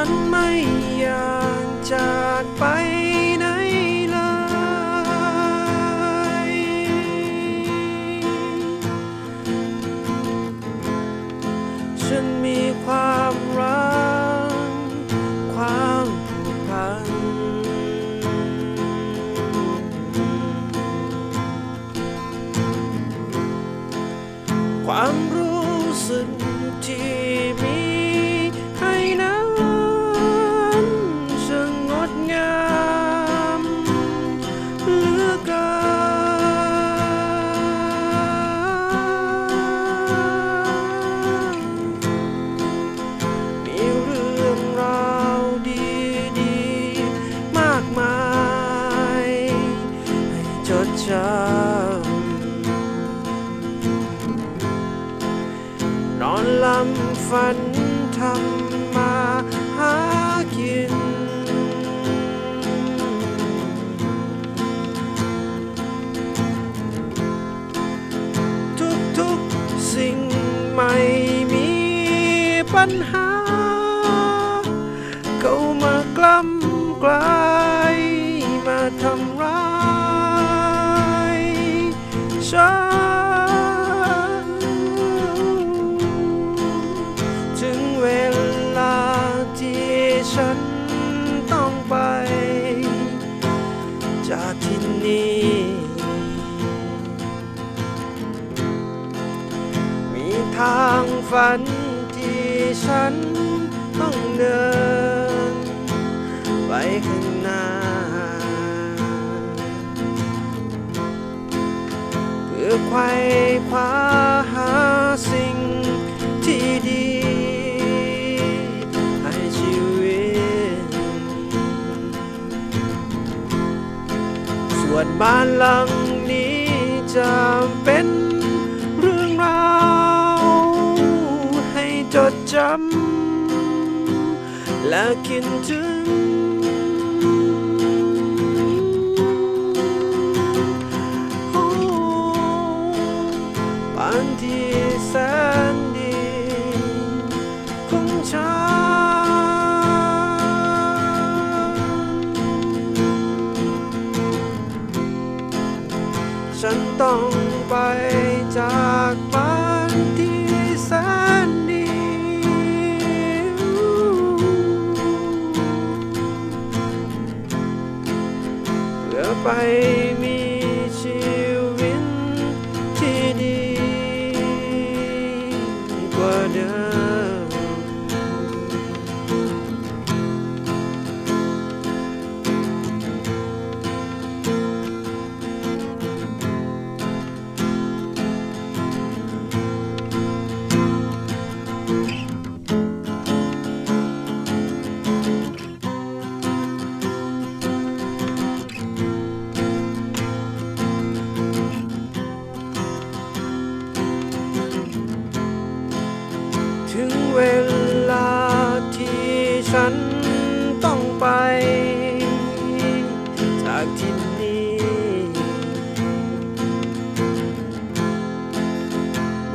ฉันไม่อยากจากไปไหนเลย ฉันมีความรัก อนลำฝันทำมาหากิน ทุกๆสิ่งไม่มีปัญหา เข้ามากล้ำกลาย ฉันต้องเดิน ไปข้างหน้า เพื่อไขว่คว้าหาสิ่งที่ดี ให้ชีวิต ส่วนบ้านหลังนี้จะเป็น จดจำและคิดถึงโอ้บ้านที่แสนดีของฉัน ฉันต้อง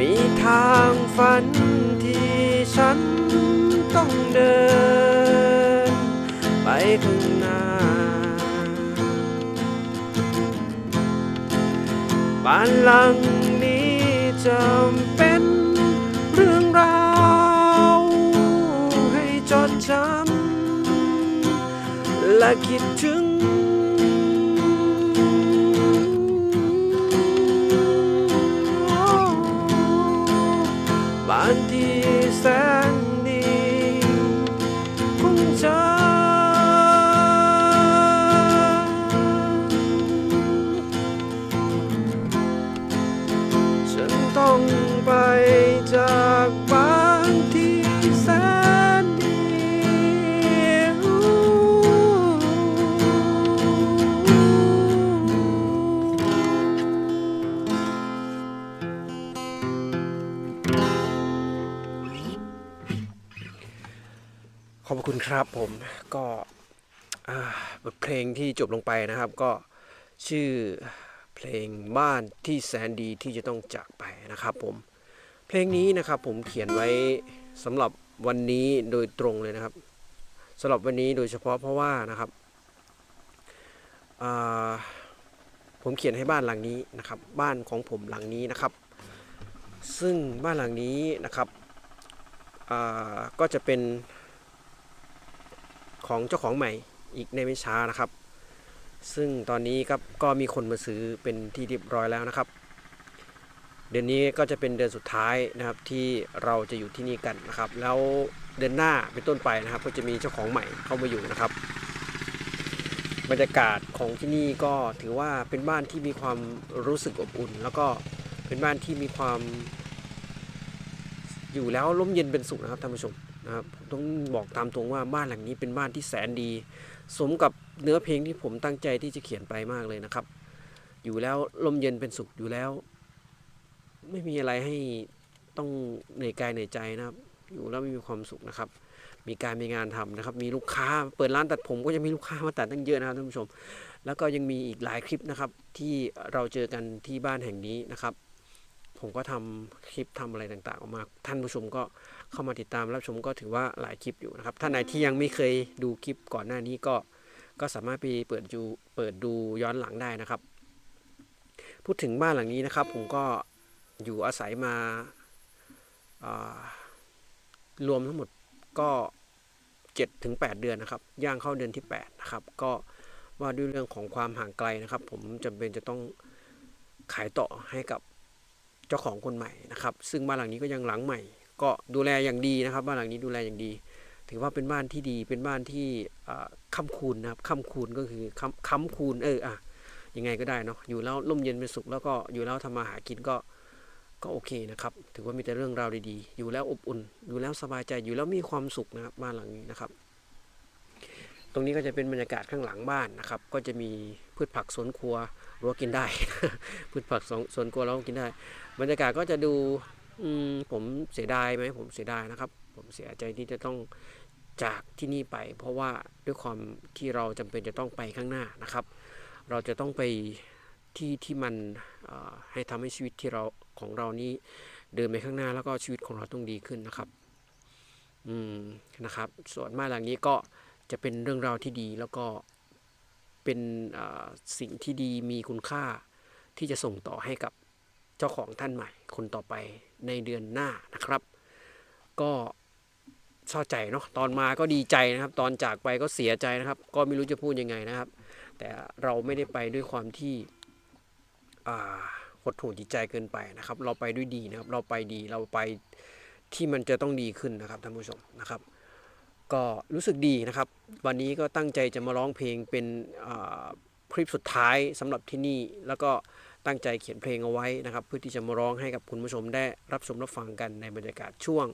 มีทางฝันที่ฉันต้องเดิน ไปข้างหน้า บ้านหลังนี้จะเป็นเรื่องราวให้จดจำและคิดถึง ครับผมก็บทเพลงที่จบลงไปนะครับ ก็ชื่อเพลงบ้านที่แสนดีที่จะต้องจากไปนะครับผมเพลงนี้นะครับผมเขียนไว้สำหรับวันนี้โดยตรงเลยนะครับสำหรับวันนี้โดยเฉพาะเพราะว่านะครับผมเขียนให้บ้านหลังนี้นะครับ บ้านของผมหลังนี้นะครับ ซึ่งบ้านหลังนี้นะครับก็จะเป็น ของเจ้าของใหม่อีกในไม่ช้านะครับ ซึ่งตอนนี้ครับก็มีคนมาซื้อเป็นที่เรียบร้อยแล้วนะครับ เดือนนี้ก็จะเป็นเดือนสุดท้ายนะครับที่เราจะอยู่ที่นี่กันนะครับ แล้วเดือนหน้าเป็นต้นไปนะครับ ก็จะมีเจ้าของใหม่เข้ามาอยู่นะครับ บรรยากาศของที่นี่ก็ถือว่าเป็นบ้านที่มีความรู้สึกอบอุ่น แล้วก็เป็นบ้านที่มีความอยู่แล้วร่มเย็นเป็นสุขนะครับท่านผู้ชม นะครับต้องบอกตามตรงว่าบ้านหลังนี้เป็นบ้านที่แสนดี สมกับเนื้อเพลงที่ผมตั้งใจที่จะเขียนไปมากเลยนะครับ อยู่แล้วร่มเย็นเป็นสุขอยู่แล้ว ไม่มีอะไรให้ต้องเหนื่อยกายเหนื่อยใจนะครับ อยู่แล้วไม่มีความสุขนะครับ มีการมีงานทำนะครับ มีลูกค้าเปิดร้านตัดผมก็ยังมีลูกค้ามาตัดตั้งเยอะนะครับท่านผู้ชม แล้วก็ยังมีอีกหลายคลิปนะครับที่เราเจอกันที่บ้านแห่งนี้นะครับ ผมก็ทำคลิปทำอะไรต่างๆออกมา ท่านผู้ชมก็เข้ามาติดตามรับชมก็ถือว่าหลายคลิปอยู่นะครับ ท่านไหนที่ยังไม่เคยดูคลิปก่อนหน้านี้ก็ก็สามารถไปเปิดดูเปิดดูย้อนหลังได้นะครับ พูดถึงบ้านหลังนี้นะครับ ผมก็อยู่อาศัยมาารวมทั้งหมดก็7ถึง8เดือนนะครับ ย่างเข้าเดือนที่8นะครับก็ว่าด้วยเรื่องของความห่างไกลนะครับ ผมจำเป็นจะต้องขายต่อให้กับ เจ้าของคนใหม่นะครับ ซึ่งบ้านหลังนี้ก็ยังหลังใหม่ ก็ดูแลอย่างดีนะครับบ้านหลังนี้ดูแลอย่างดี ถือว่าเป็นบ้านที่ดีเป็นบ้านที่ค้ำคูณนะครับค้ำคูณก็คือค้ำค้ำคูณเอออะยังไงก็ได้เนาะอยู่แล้วร่มเย็นเป็นสุขแล้วก็อยู่แล้วทำมาหากินก็ก็โอเคนะครับ ถือว่ามีแต่เรื่องราวดีๆ อยู่แล้วอบอุ่น อยู่แล้วสบายใจ อยู่แล้วมีความสุขนะครับบ้านหลังนี้นะครับ ตรงนี้ก็จะเป็นบรรยากาศข้างหลังบ้านนะครับ ก็จะมีพืชผักสวนครัว รั้วกินได้ พืชผักสวนสวนครัวเรากินได้ บรรยากาศก็จะดูอืมผมเสียดายไหมผมเสียดายนะครับ ผมเสียใจที่จะต้องจากที่นี่ไป เพราะว่าด้วยความที่เราจำเป็นจะต้องไปข้างหน้านะครับ เราจะต้องไปที่ที่มันให้ทำให้ชีวิตที่เราของเรานี้เดินไปข้างหน้าแล้วก็ชีวิตของเราต้องดีขึ้นนะครับ อืมนะครับ ส่วนบ้าหลังนี้ก็จะเป็นเรื่องราวที่ดีแล้วก็ เป็นสิ่งที่ดีมีคุณค่าที่จะส่งต่อให้กับเจ้าของท่านใหม่ คนต่อไปในเดือนหน้านะครับ ก็เศร้าใจเนาะตอนมาก็ดีใจนะครับ ตอนจากไปก็เสียใจนะครับ ก็ไม่รู้จะพูดยังไงนะครับ แต่เราไม่ได้ไปด้วยความที่หดหู่จิตใจเกินไปนะครับ เราไปด้วยดีนะครับ เราไปดีเราไปที่มันจะต้องดีขึ้นนะครับท่านผู้ชมนะครับ ก็รู้สึกดีนะครับ วันนี้ก็ตั้งใจจะมาร้องเพลงเป็นคลิปสุดท้ายสำหรับที่นี่ แล้วก็ตั้งใจเขียนเพลงเอาไว้นะครับ เพื่อที่จะมาร้องให้กับคุณผู้ชมได้รับชมรับฟังกันในบรรยากาศช่วง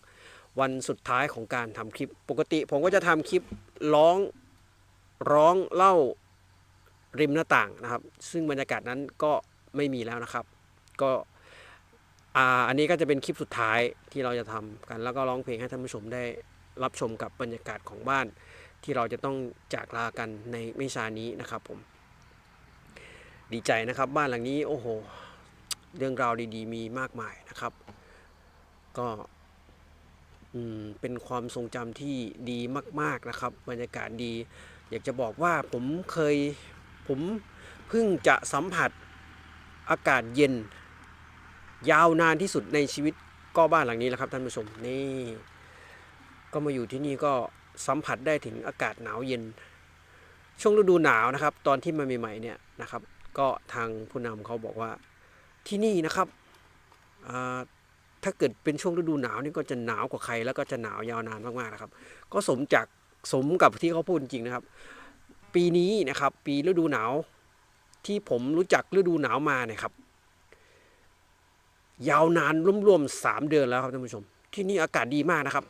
วันสุดท้ายของการทำคลิป ปกติผมก็จะทำคลิปร้องร้องเล่าริมหน้าต่างนะครับ ซึ่งบรรยากาศนั้นก็ไม่มีแล้วนะครับ ก็อันนี้ก็จะเป็นคลิปสุดท้ายที่เราจะทำกัน แล้วก็ร้องเพลงให้ท่านผู้ชมได้ รับชมกับบรรยากาศของบ้าน ที่เราจะต้องจากลากันในไม่ช้านี้นะครับผม ดีใจนะครับบ้านหลังนี้โอ้โห เรื่องราวดีๆ มีมากมายนะครับ ก็เป็นความทรงจำที่ดีมาก ๆนะครับ บรรยากาศดี อยากจะบอกว่าผมเคยผมเพิ่งจะสัมผัสอากาศเย็น ยาวนานที่สุดในชีวิตก็บ้านหลังนี้แหละครับท่านผู้ชมนี่ ก็มาอยู่ที่นี่ก็สัมผัสได้ถึงอากาศหนาวเย็น ช่วงฤดูหนาวนะครับ ตอนที่มาใหม่ๆเนี่ยนะครับ ก็ทางผู้นำเขาบอกว่าที่นี่นะครับถ้าเกิดเป็นช่วงฤดูหนาวนี่ก็จะหนาวกว่าใคร แล้วก็จะหนาวยาวนานมากๆนะครับ ก็สมจากสมกับที่เขาพูดจริงนะครับ ปีนี้นะครับ ปีฤดูหนาวที่ผมรู้จักฤดูหนาวมาเนี่ยครับ ยาวนานร่วมๆสามเดือนแล้วครับท่านผู้ชม ที่นี่อากาศดีมากนะครับ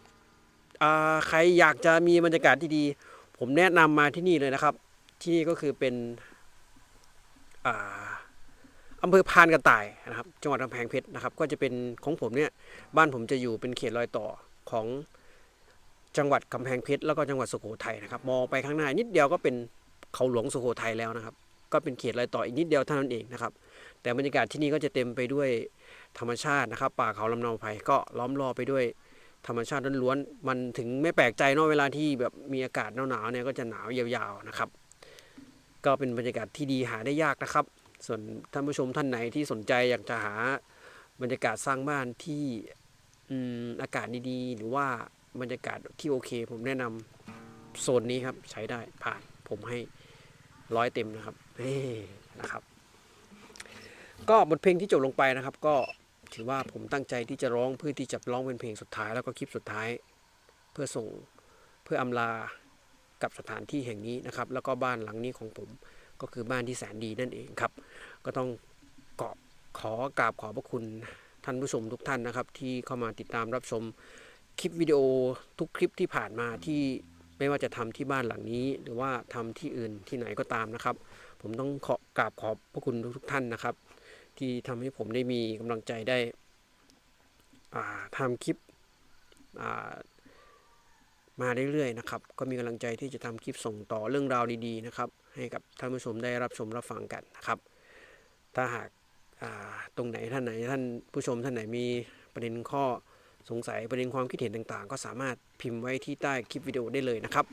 ใครอยากจะมีบรรยากาศที่ดี ผมแนะนำมาที่นี่เลยนะครับ ที่นี่ก็คือเป็นอาอำเภอพานกระต่ายนะครับ จังหวัดกำแพงเพชรนะครับ ก็จะเป็นของผมเนี่ยบ้านผมจะอยู่เป็นเขตรอยต่อของจังหวัดกำแพงเพชรแล้วก็จังหวัดสุโขทัยนะครับมองไปข้างหน้านิดเดียวก็เป็นเขาหลวงสุโขทัยแล้วนะครับ ก็เป็นเขตรอยต่ออีกนิดเดียวเท่านั้นเองนะครับ แต่บรรยากาศที่นี่ก็จะเต็มไปด้วยธรรมชาตินะครับ ป่าเขาลำเนาไผ่ก็ล้อมรอบไปด้วย ธรรมชาติล้วนๆมันถึงไม่แปลกใจเนอะเวลาที่แบบมีอากาศหนาวๆเนี่ยก็จะหนาวยาวๆนะครับ ก็เป็นบรรยากาศที่ดีหาได้ยากนะครับ ส่วนท่านผู้ชมท่านไหนที่สนใจอยากจะหาบรรยากาศสร้างบ้านที่อืมอากาศดีๆ หรือว่าบรรยากาศที่โอเค ผมแนะนำโซนนี้ครับใช้ได้ผ่านผมให้ร้อยเต็มนะครับนี่นะครับ ก็บทเพลงที่จบลงไปนะครับ ก็ ถือว่าผมตั้งใจที่จะร้องเพื่อที่จะร้องเป็นเพลงสุดท้ายแล้วก็คลิปสุดท้าย เพื่อส่งเพื่ออำลากับสถานที่แห่งนี้นะครับ แล้วก็บ้านหลังนี้ของผมก็คือบ้านที่แสนดีนั่นเองครับ ก็ต้องกอบขอกราบขอบพระคุณท่านผู้ชมทุกท่านนะครับ ที่เข้ามาติดตามรับชมคลิปวิดีโอทุกคลิปที่ผ่านมาที่ไม่ว่าจะทำที่บ้านหลังนี้ หรือว่าทำที่อื่นที่ไหนก็ตามนะครับ ผมต้องขอกราบขอบพระคุณทุกท่านนะครับ ที่ทำให้ผมได้มีกำลังใจได้ทำคลิปามาเรื่อยๆนะครับ ก็มีกำลังใจที่จะทำคลิปส่งต่อเรื่องราวดีๆนะครับ ให้กับท่านผู้ชมได้รับชมรับฟังกันนะครับ ถ้าหากาตรงไหนท่านไหนท่านผู้ชมท่านไหนมีประเด็นข้อสงสัยประเด็นความคิดเห็นต่างๆ ก็สามารถพิมพ์ไว้ที่ใต้คลิปวิดีโอได้เลยนะครับ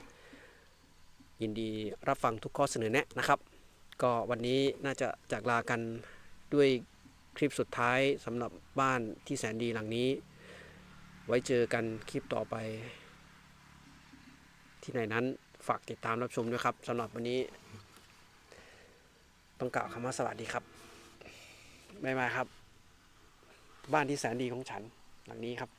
ยินดีรับฟังทุกข้อเสนอแนะนะครับ ก็วันนี้น่าจะจากลากัน ด้วยคลิปสุดท้ายสำหรับบ้านที่แสนดีหลังนี้ ไว้เจอกันคลิปต่อไป ที่ไหนนั้นฝากติดตามรับชมด้วยครับสำหรับวันนี้ ต้องกล่าวคำว่าสวัสดีครับบ๊ายบายครับ บ้านที่แสนดีของฉันหลังนี้ครับ